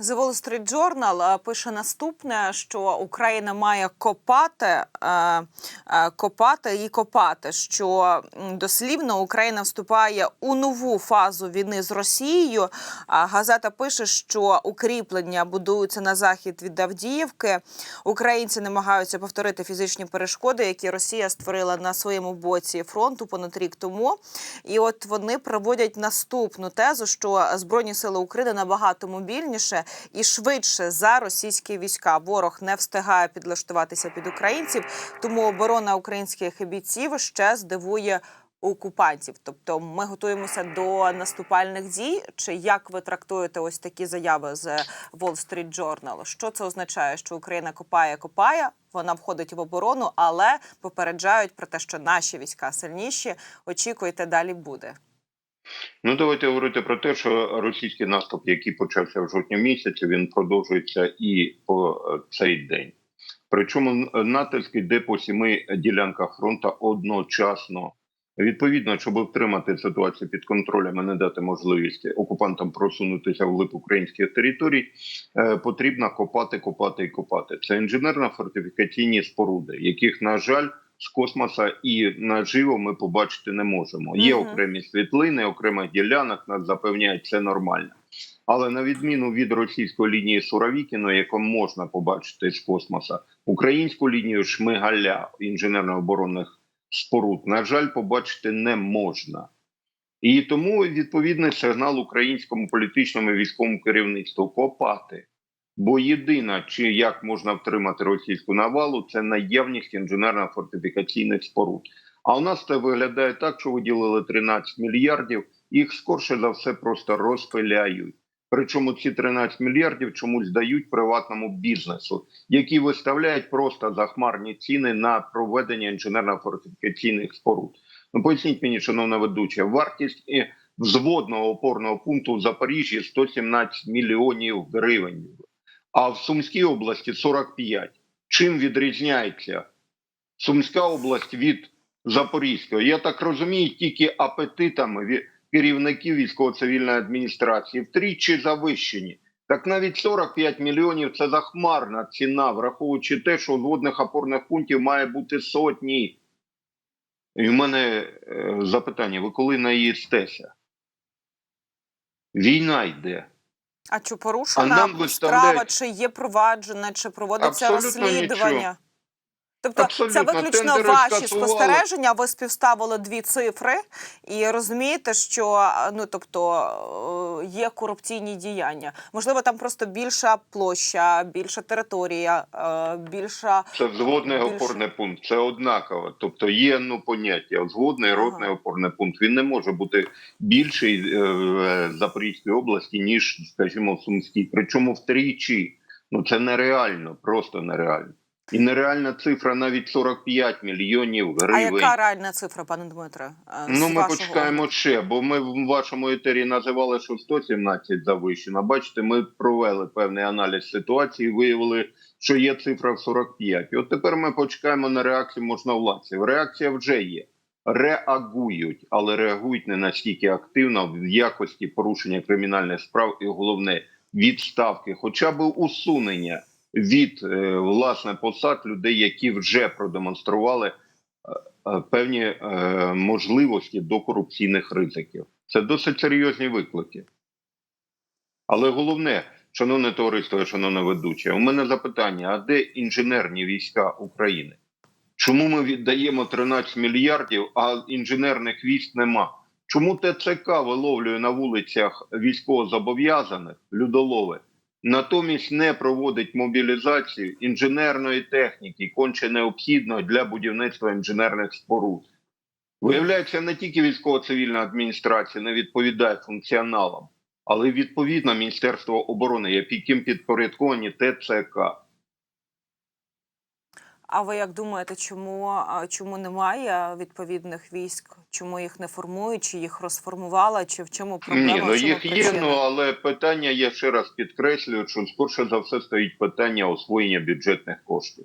The Wall Street Journal е, пише наступне, що Україна має копати, е, е, копати і копати. Що дослівно Україна вступає у нову фазу війни з Росією. Газета пише, що укріплення будуються на захід від Авдіївки. Українці намагаються повторити фізичні перешкоди, які Росія створила на своєму боці фронту понад рік тому. І от вони проводять наступну тезу, що збройні сили України набагато мобільніше і швидше за російські війська. Ворог не встигає підлаштуватися під українців, тому оборона українських бійців ще здивує. Окупантів, тобто ми готуємося до наступальних дій. Чи як ви трактуєте ось такі заяви з Wall Street Journal? Що це означає? Що Україна копає, копає, вона входить в оборону, але попереджають про те, що наші війська сильніші. Очікуйте, далі буде. Ну, давайте говорити про те, що російський наступ, який почався в жовтні місяці, він продовжується і по е, цей день. Причому натиск йде по сіми ділянках фронту одночасно. Відповідно, щоб втримати ситуацію під контролем і не дати можливість окупантам просунутися в глиб українських територій, е, потрібно копати, копати і копати. Це інженерно-фортифікаційні споруди, яких, на жаль, з космоса і наживо ми побачити не можемо. Є окремі світлини, окремих ділянок, нас запевняють, це нормально. Але на відміну від російської лінії Суровікіно, яку можна побачити з космоса, українську лінію Шмигаля інженерно-оборонних споруд, на жаль, побачити не можна. І тому відповідний сигнал українському політичному і військовому керівництву копати. Бо єдина, чи як можна втримати російську навалу, це наявність інженерно-фортифікаційних споруд. А у нас це виглядає так, що виділили 13 мільярдів, їх скорше за все просто розпиляють. Причому ці 13 мільярдів чомусь дають приватному бізнесу, які виставляють просто захмарні ціни на проведення інженерно-фортифікаційних споруд. Ну поясніть мені, шановна ведуча, вартість взводного опорного пункту в Запоріжжі 117 мільйонів гривень, а в Сумській області 45. Чим відрізняється Сумська область від Запорізької? Я так розумію, тільки апетитами керівників військово-цивільної адміністрації втричі завищені. Так навіть 45 мільйонів це захмарна ціна, враховуючи те, що водних опорних пунктів має бути сотні. І в мене е, запитання: ви коли наїстеся? Війна йде. А чи порушена справа, чи є проваджена, чи проводиться Абсолютно розслідування? нічого. Тобто це виключно Тендери ваші скасували. спостереження. Ви співставили дві цифри і розумієте, що ну тобто е, є корупційні діяння. Можливо, там просто більша площа, більша територія, е, більша Це взводний Більше. опорний пункт. Це однаково. Тобто є ну поняття взводний Ага. ротний опорний пункт. Він не може бути більший е, в Запорізькій області ніж, скажімо, в Сумській. Причому втричі. Ну це нереально, просто нереально. І нереальна цифра навіть 45 мільйонів а гривень. яка реальна цифра, пане Дмитре? е, Ну, ми почекаємо ще, бо ми в вашому етері називали, що 117 завищено. Бачите, ми провели певний аналіз ситуації, виявили, що є цифра в 45. І от тепер ми почекаємо на реакцію можновладців. Реакція вже є. Реагують, але реагують не настільки активно в якості порушення кримінальних справ і головне відставки, хоча б усунення від е, власне посад людей, які вже продемонстрували е, е, певні можливості до корупційних ризиків. Це досить серйозні виклики. Але головне, шановне товариство, шановне ведуче, у мене запитання: а де інженерні війська України? Чому ми віддаємо 13 мільярдів, а інженерних військ нема? Чому ТЦК виловлює на вулицях військовозобов'язаних людолови, натомість не проводить мобілізацію інженерної техніки, конче необхідної для будівництва інженерних споруд? Виявляється, не тільки військово-цивільна адміністрація не відповідає функціоналам, але відповідно Міністерство оборони, яким підпорядковані ТЦК. А ви як думаєте, чому, чому немає відповідних військ? Чому їх не формують? Чи їх розформувала, Чи в чому проблема? Ні, ну їх є, ну але питання я ще раз підкреслюю, що скорше за все стоїть питання освоєння бюджетних коштів.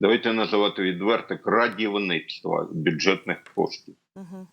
Давайте називати відверто крадівництво бюджетних коштів. Мгм.